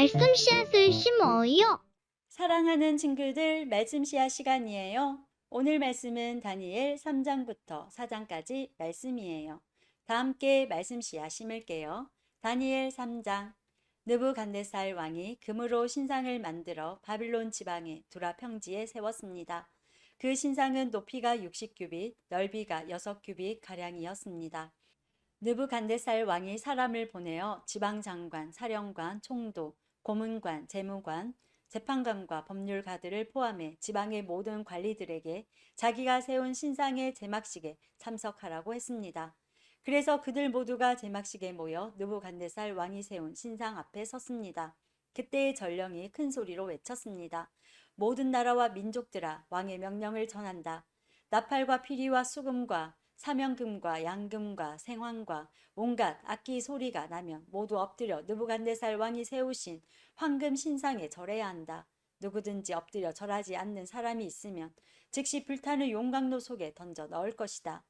말씀 씨앗을 심어요. 사랑하는 친구들, 말씀 씨앗 시간이에요. 오늘 말씀은 다니엘 3장부터 4장까지 말씀이에요. 다 함께 말씀 씨앗 심을게요. 다니엘 3장 느부갓네살 왕이 금으로 신상을 만들어 바빌론 지방의 두라 평지에 세웠습니다. 그 신상은 높이가 60규빗, 넓이가 6규빗 가량이었습니다. 느부갓네살 왕이 사람을 보내어 지방 장관, 사령관, 총독, 고문관, 재무관, 재판관과 법률가들을 포함해 지방의 모든 관리들에게 자기가 세운 신상의 제막식에 참석하라고 했습니다. 그래서 그들 모두가 제막식에 모여 느부갓네살 왕이 세운 신상 앞에 섰습니다. 그때의 전령이 큰 소리로 외쳤습니다. 모든 나라와 민족들아 왕의 명령을 전한다. 나팔과 피리와 수금과 사명금과 양금과 생황과 온갖 악기 소리가 나면 모두 엎드려 느부갓네살 왕이 세우신 황금 신상에 절해야 한다. 누구든지 엎드려 절하지 않는 사람이 있으면 즉시 불타는 용광로 속에 던져 넣을 것이다.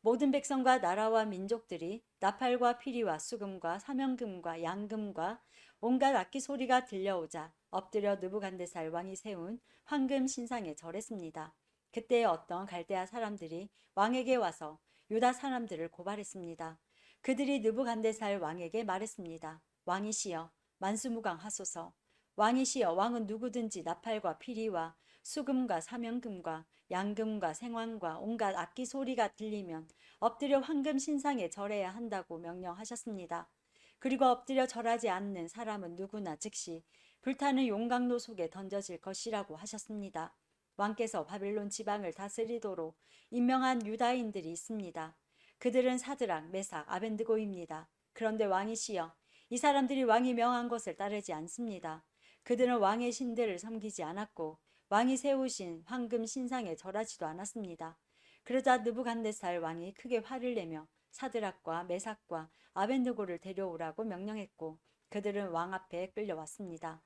모든 백성과 나라와 민족들이 나팔과 피리와 수금과 사명금과 양금과 온갖 악기 소리가 들려오자 엎드려 느부갓네살 왕이 세운 황금 신상에 절했습니다. 그때 어떤 갈대아 사람들이 왕에게 와서 유다 사람들을 고발했습니다. 그들이 느부갓네살 왕에게 말했습니다. 왕이시여 만수무강하소서. 왕이시여 왕은 누구든지 나팔과 피리와 수금과 사명금과 양금과 생황과 온갖 악기 소리가 들리면 엎드려 황금 신상에 절해야 한다고 명령하셨습니다. 그리고 엎드려 절하지 않는 사람은 누구나 즉시 불타는 용광로 속에 던져질 것이라고 하셨습니다. 왕께서 바빌론 지방을 다스리도록 임명한 유다인들이 있습니다. 그들은 사드락, 메삭, 아벤드고입니다. 그런데 왕이시여, 이 사람들이 왕이 명한 것을 따르지 않습니다. 그들은 왕의 신들을 섬기지 않았고 왕이 세우신 황금 신상에 절하지도 않았습니다. 그러자 느부갓네살 왕이 크게 화를 내며 사드락과 메삭과 아벤드고를 데려오라고 명령했고 그들은 왕 앞에 끌려왔습니다.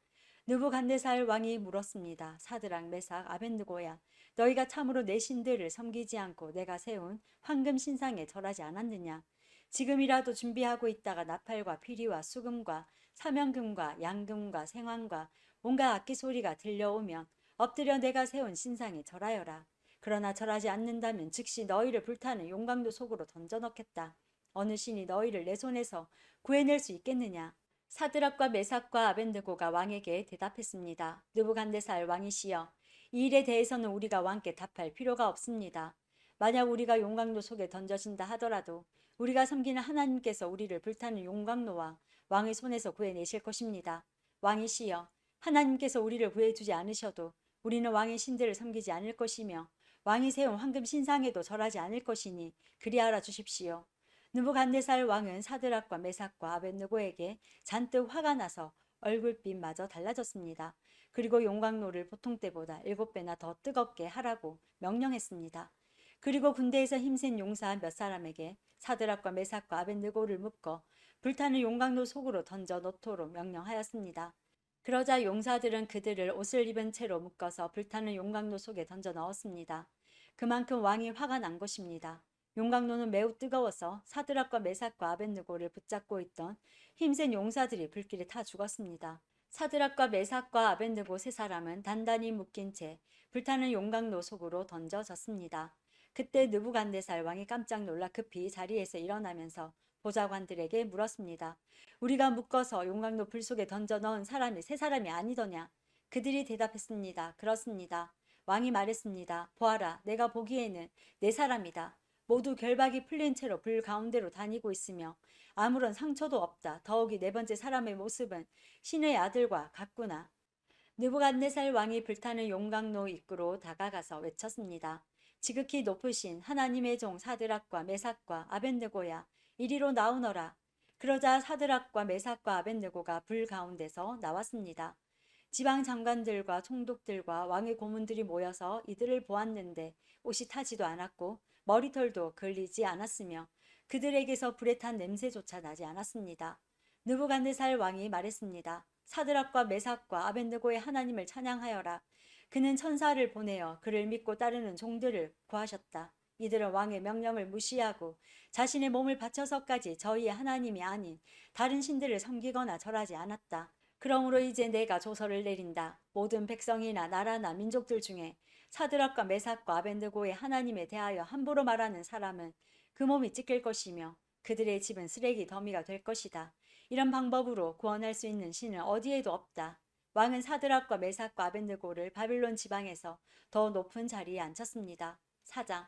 느부갓네살 왕이 물었습니다. 사드락, 메삭, 아벤드고야, 너희가 참으로 내 신들을 섬기지 않고 내가 세운 황금 신상에 절하지 않았느냐? 지금이라도 준비하고 있다가 나팔과 피리와 수금과 사명금과 양금과 생황과 온갖 악기 소리가 들려오면 엎드려 내가 세운 신상에 절하여라. 그러나 절하지 않는다면 즉시 너희를 불타는 용광로 속으로 던져 넣겠다. 어느 신이 너희를 내 손에서 구해낼 수 있겠느냐? 사드락과 메삭과 아벤드고가 왕에게 대답했습니다. 느부갓네살 왕이시여, 이 일에 대해서는 우리가 왕께 답할 필요가 없습니다. 만약 우리가 용광로 속에 던져진다 하더라도 우리가 섬기는 하나님께서 우리를 불타는 용광로와 왕의 손에서 구해내실 것입니다. 왕이시여, 하나님께서 우리를 구해주지 않으셔도 우리는 왕의 신들을 섬기지 않을 것이며 왕이 세운 황금 신상에도 절하지 않을 것이니 그리하라 주십시오. 느부갓네살 왕은 사드락과 메삭과 아벤느고에게 잔뜩 화가 나서 얼굴빛마저 달라졌습니다. 그리고 용광로를 보통 때보다 일곱 배나 더 뜨겁게 하라고 명령했습니다. 그리고 군대에서 힘센 용사 몇 사람에게 사드락과 메삭과 아벤느고를 묶어 불타는 용광로 속으로 던져 놓도록 명령하였습니다. 그러자 용사들은 그들을 옷을 입은 채로 묶어서 불타는 용광로 속에 던져 넣었습니다. 그만큼 왕이 화가 난 것입니다. 용광로는 매우 뜨거워서 사드락과 메삭과 아벤느고를 붙잡고 있던 힘센 용사들이 불길에 타 죽었습니다. 사드락과 메삭과 아벤느고 세 사람은 단단히 묶인 채 불타는 용광로 속으로 던져졌습니다. 그때 느부갓네살 왕이 깜짝 놀라 급히 자리에서 일어나면서 보좌관들에게 물었습니다. 우리가 묶어서 용광로 불 속에 던져 넣은 사람이 세 사람이 아니더냐? 그들이 대답했습니다. 그렇습니다. 왕이 말했습니다. 보아라, 내가 보기에는 네 사람이다. 모두 결박이 풀린 채로 불 가운데로 다니고 있으며 아무런 상처도 없다. 더욱이 네 번째 사람의 모습은 신의 아들과 같구나. 느부갓네살 왕이 불타는 용광로 입구로 다가가서 외쳤습니다. 지극히 높으신 하나님의 종 사드락과 메삭과 아벤느고야 이리로 나오너라. 그러자 사드락과 메삭과 아벤느고가 불 가운데서 나왔습니다. 지방 장관들과 총독들과 왕의 고문들이 모여서 이들을 보았는데 옷이 타지도 않았고 머리털도 걸리지 않았으며 그들에게서 불에 탄 냄새조차 나지 않았습니다. 느부갓네살 왕이 말했습니다. 사드락과 메삭과 아벤느고의 하나님을 찬양하여라. 그는 천사를 보내어 그를 믿고 따르는 종들을 구하셨다. 이들은 왕의 명령을 무시하고 자신의 몸을 바쳐서까지 저희의 하나님이 아닌 다른 신들을 섬기거나 절하지 않았다. 그러므로 이제 내가 조서를 내린다. 모든 백성이나 나라나 민족들 중에 사드락과 메삭과 아벤드고의 하나님에 대하여 함부로 말하는 사람은 그 몸이 찢길 것이며 그들의 집은 쓰레기 더미가 될 것이다. 이런 방법으로 구원할 수 있는 신은 어디에도 없다. 왕은 사드락과 메삭과 아벤드고를 바빌론 지방에서 더 높은 자리에 앉혔습니다. 사장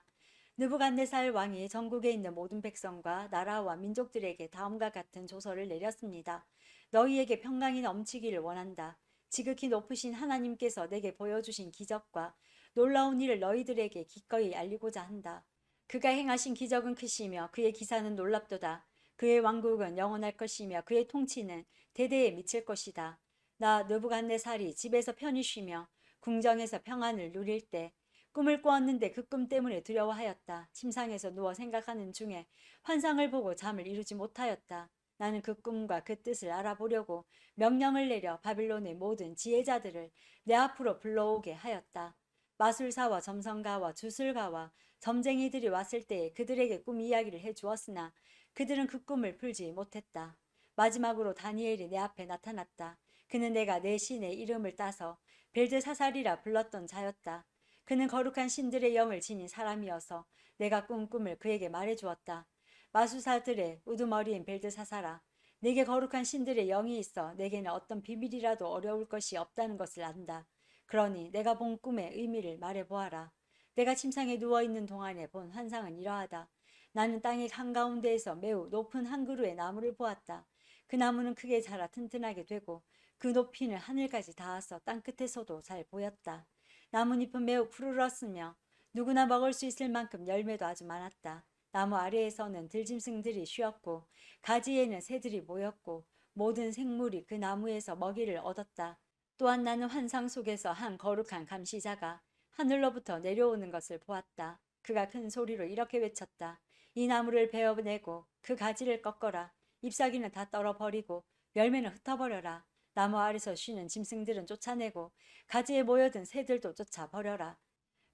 느부갓네살 왕이 전국에 있는 모든 백성과 나라와 민족들에게 다음과 같은 조서를 내렸습니다. 너희에게 평강이 넘치기를 원한다. 지극히 높으신 하나님께서 내게 보여주신 기적과 놀라운 일을 너희들에게 기꺼이 알리고자 한다. 그가 행하신 기적은 크시며 그의 기사는 놀랍도다. 그의 왕국은 영원할 것이며 그의 통치는 대대에 미칠 것이다. 나 느부갓네살이 집에서 편히 쉬며 궁정에서 평안을 누릴 때 꿈을 꾸었는데 그 꿈 때문에 두려워하였다. 침상에서 누워 생각하는 중에 환상을 보고 잠을 이루지 못하였다. 나는 그 꿈과 그 뜻을 알아보려고 명령을 내려 바빌론의 모든 지혜자들을 내 앞으로 불러오게 하였다. 마술사와 점성가와 주술가와 점쟁이들이 왔을 때에 그들에게 꿈 이야기를 해 주었으나 그들은 그 꿈을 풀지 못했다. 마지막으로 다니엘이 내 앞에 나타났다. 그는 내가 내 신의 이름을 따서 벨드사살이라 불렀던 자였다. 그는 거룩한 신들의 영을 지닌 사람이어서 내가 꾼 꿈을 그에게 말해 주었다. 마수사들의 우두머리인 벨드사사라. 내게 거룩한 신들의 영이 있어 내게는 어떤 비밀이라도 어려울 것이 없다는 것을 안다. 그러니 내가 본 꿈의 의미를 말해 보아라. 내가 침상에 누워 있는 동안에 본 환상은 이러하다. 나는 땅의 한가운데에서 매우 높은 한 그루의 나무를 보았다. 그 나무는 크게 자라 튼튼하게 되고 그 높이는 하늘까지 닿아서 땅 끝에서도 잘 보였다. 나뭇잎은 매우 푸르렀으며 누구나 먹을 수 있을 만큼 열매도 아주 많았다. 나무 아래에서는 들짐승들이 쉬었고 가지에는 새들이 모였고 모든 생물이 그 나무에서 먹이를 얻었다. 또한 나는 환상 속에서 한 거룩한 감시자가 하늘로부터 내려오는 것을 보았다. 그가 큰 소리로 이렇게 외쳤다. 이 나무를 베어내고 그 가지를 꺾어라. 잎사귀는 다 떨어버리고 열매는 흩어버려라. 나무 아래서 쉬는 짐승들은 쫓아내고 가지에 모여든 새들도 쫓아버려라.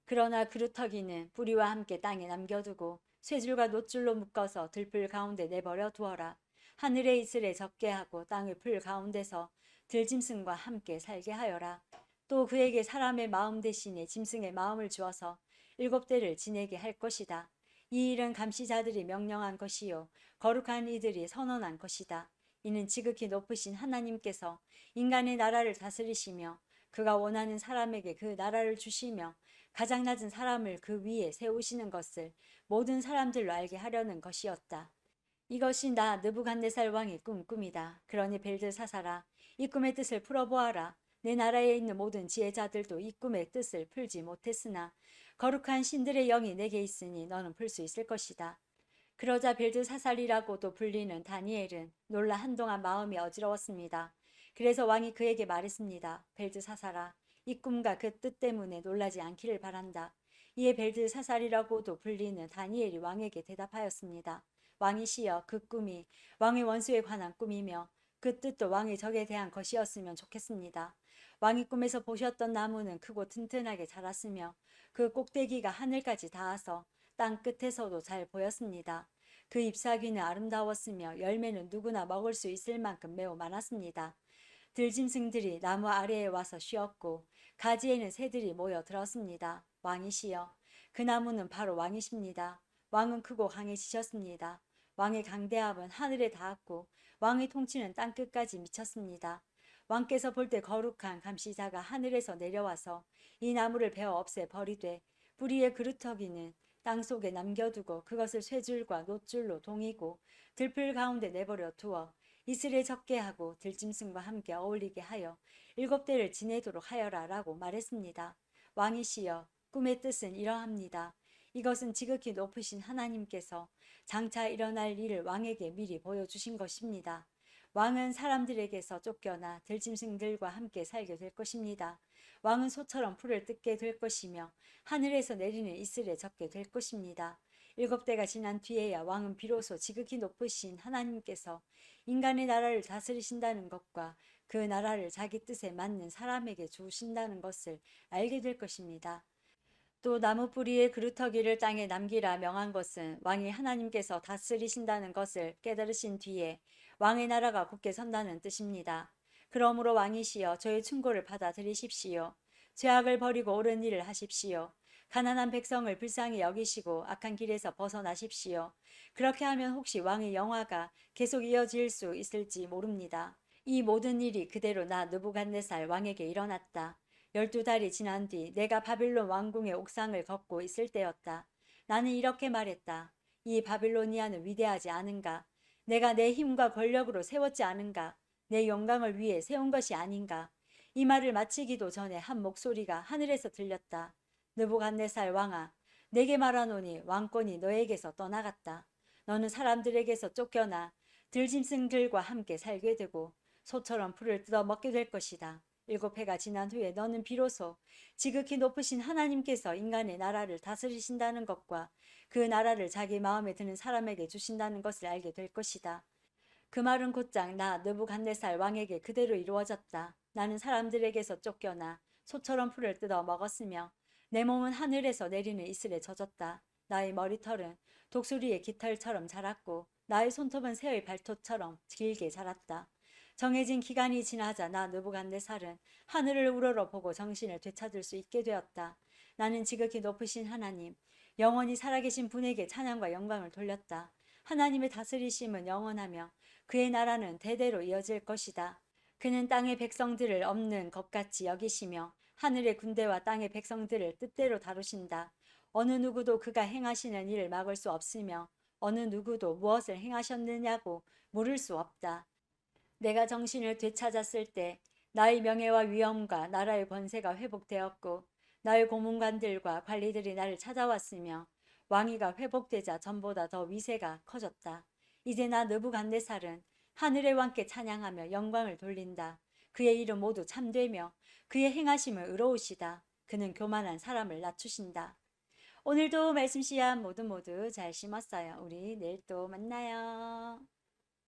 그러나 그루터기는 뿌리와 함께 땅에 남겨두고 쇠줄과 노줄로 묶어서 들풀 가운데 내버려 두어라. 하늘의 이슬에 적게 하고 땅의 풀 가운데서 들짐승과 함께 살게 하여라. 또 그에게 사람의 마음 대신에 짐승의 마음을 주어서 일곱 대를 지내게 할 것이다. 이 일은 감시자들이 명령한 것이요 거룩한 이들이 선언한 것이다. 이는 지극히 높으신 하나님께서 인간의 나라를 다스리시며 그가 원하는 사람에게 그 나라를 주시며 가장 낮은 사람을 그 위에 세우시는 것을 모든 사람들로 알게 하려는 것이었다. 이것이 나 느부갓네살 왕의 꿈 꿈이다. 그러니 벨드사사라 이 꿈의 뜻을 풀어보아라. 내 나라에 있는 모든 지혜자들도 이 꿈의 뜻을 풀지 못했으나 거룩한 신들의 영이 내게 있으니 너는 풀 수 있을 것이다. 그러자 벨드사살이라고도 불리는 다니엘은 놀라 한동안 마음이 어지러웠습니다. 그래서 왕이 그에게 말했습니다. 벨드사살아, 이 꿈과 그 뜻 때문에 놀라지 않기를 바란다. 이에 벨드사살이라고도 불리는 다니엘이 왕에게 대답하였습니다. 왕이시여 그 꿈이 왕의 원수에 관한 꿈이며 그 뜻도 왕의 적에 대한 것이었으면 좋겠습니다. 왕이 꿈에서 보셨던 나무는 크고 튼튼하게 자랐으며 그 꼭대기가 하늘까지 닿아서 땅 끝에서도 잘 보였습니다. 그 잎사귀는 아름다웠으며 열매는 누구나 먹을 수 있을 만큼 매우 많았습니다. 들짐승들이 나무 아래에 와서 쉬었고 가지에는 새들이 모여 들었습니다. 왕이시여 그 나무는 바로 왕이십니다. 왕은 크고 강해지셨습니다. 왕의 강대함은 하늘에 닿았고 왕의 통치는 땅 끝까지 미쳤습니다. 왕께서 볼 때 거룩한 감시자가 하늘에서 내려와서 이 나무를 베어 없애 버리되 뿌리의 그루터기는 땅 속에 남겨두고 그것을 쇠줄과 노줄로 동이고 들풀 가운데 내버려 두어 이슬에 적게 하고 들짐승과 함께 어울리게 하여 일곱 대를 지내도록 하여라 라고 말했습니다. 왕이시여 꿈의 뜻은 이러합니다. 이것은 지극히 높으신 하나님께서 장차 일어날 일을 왕에게 미리 보여주신 것입니다. 왕은 사람들에게서 쫓겨나 들짐승들과 함께 살게 될 것입니다. 왕은 소처럼 풀을 뜯게 될 것이며 하늘에서 내리는 이슬에 적게 될 것입니다. 일곱 대가 지난 뒤에야 왕은 비로소 지극히 높으신 하나님께서 인간의 나라를 다스리신다는 것과 그 나라를 자기 뜻에 맞는 사람에게 주신다는 것을 알게 될 것입니다. 또 나무 뿌리의 그루터기를 땅에 남기라 명한 것은 왕이 하나님께서 다스리신다는 것을 깨달으신 뒤에 왕의 나라가 굳게 선다는 뜻입니다. 그러므로 왕이시여 저의 충고를 받아들이십시오. 죄악을 버리고 옳은 일을 하십시오. 가난한 백성을 불쌍히 여기시고 악한 길에서 벗어나십시오. 그렇게 하면 혹시 왕의 영화가 계속 이어질 수 있을지 모릅니다. 이 모든 일이 그대로 나 느부갓네살 왕에게 일어났다. 열두 달이 지난 뒤 내가 바빌론 왕궁의 옥상을 걷고 있을 때였다. 나는 이렇게 말했다. 이 바빌로니아는 위대하지 않은가? 내가 내 힘과 권력으로 세웠지 않은가? 내 영광을 위해 세운 것이 아닌가? 이 말을 마치기도 전에 한 목소리가 하늘에서 들렸다. 느부갓네살 왕아, 내게 말하노니 왕권이 너에게서 떠나갔다. 너는 사람들에게서 쫓겨나 들짐승들과 함께 살게 되고 소처럼 풀을 뜯어 먹게 될 것이다. 일곱 해가 지난 후에 너는 비로소 지극히 높으신 하나님께서 인간의 나라를 다스리신다는 것과 그 나라를 자기 마음에 드는 사람에게 주신다는 것을 알게 될 것이다. 그 말은 곧장 나 느부갓네살 왕에게 그대로 이루어졌다. 나는 사람들에게서 쫓겨나 소처럼 풀을 뜯어 먹었으며 내 몸은 하늘에서 내리는 이슬에 젖었다. 나의 머리털은 독수리의 깃털처럼 자랐고 나의 손톱은 새의 발톱처럼 길게 자랐다. 정해진 기간이 지나자 나 느부갓네살은 하늘을 우러러 보고 정신을 되찾을 수 있게 되었다. 나는 지극히 높으신 하나님, 영원히 살아계신 분에게 찬양과 영광을 돌렸다. 하나님의 다스리심은 영원하며 그의 나라는 대대로 이어질 것이다. 그는 땅의 백성들을 없는 것 같이 여기시며 하늘의 군대와 땅의 백성들을 뜻대로 다루신다. 어느 누구도 그가 행하시는 일을 막을 수 없으며 어느 누구도 무엇을 행하셨느냐고 물을 수 없다. 내가 정신을 되찾았을 때 나의 명예와 위엄과 나라의 권세가 회복되었고 나의 고문관들과 관리들이 나를 찾아왔으며 왕위가 회복되자 전보다 더 위세가 커졌다. 이제 나 느부갓네살은 하늘의 왕께 찬양하며 영광을 돌린다. 그의 이름 모두 참되며 그의 행하심을 의로우시다. 그는 교만한 사람을 낮추신다. 오늘도 말씀 씨앗 모두 모두 잘 심었어요. 우리 내일 또 만나요.